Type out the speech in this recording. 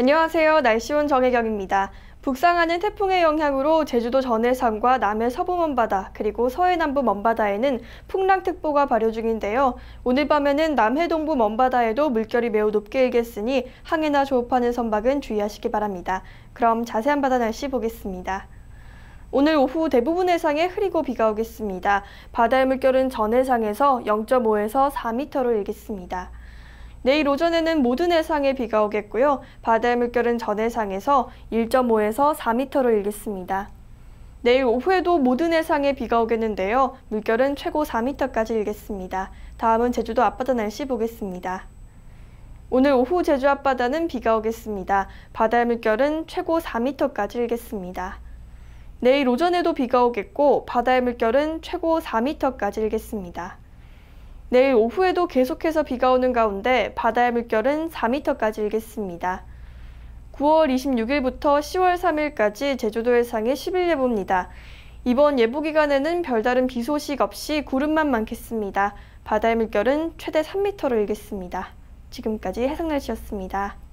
안녕하세요. 날씨온 정혜경입니다. 북상하는 태풍의 영향으로 제주도 전해상과 남해 서부 먼바다 그리고 서해 남부 먼바다에는 풍랑특보가 발효 중인데요. 오늘 밤에는 남해 동부 먼바다에도 물결이 매우 높게 일겠으니 항해나 조업하는 선박은 주의하시기 바랍니다. 그럼 자세한 바다 날씨 보겠습니다. 오늘 오후 대부분 해상에 흐리고 비가 오겠습니다. 바다의 물결은 전 해상에서 0.5에서 4m로 일겠습니다. 내일 오전에는 모든 해상에 비가 오겠고요. 바다의 물결은 전 해상에서 1.5에서 4m로 일겠습니다. 내일 오후에도 모든 해상에 비가 오겠는데요. 물결은 최고 4m까지 일겠습니다. 다음은 제주도 앞바다 날씨 보겠습니다. 오늘 오후 제주 앞바다는 비가 오겠습니다. 바다의 물결은 최고 4m까지 일겠습니다. 내일 오전에도 비가 오겠고 바다의 물결은 최고 4m까지 일겠습니다. 내일 오후에도 계속해서 비가 오는 가운데 바다의 물결은 4m까지 일겠습니다. 9월 26일부터 10월 3일까지 제주도 해상의 10일 예보입니다. 이번 예보 기간에는 별다른 비 소식 없이 구름만 많겠습니다. 바다의 물결은 최대 3m로 일겠습니다. 지금까지 해상날씨였습니다.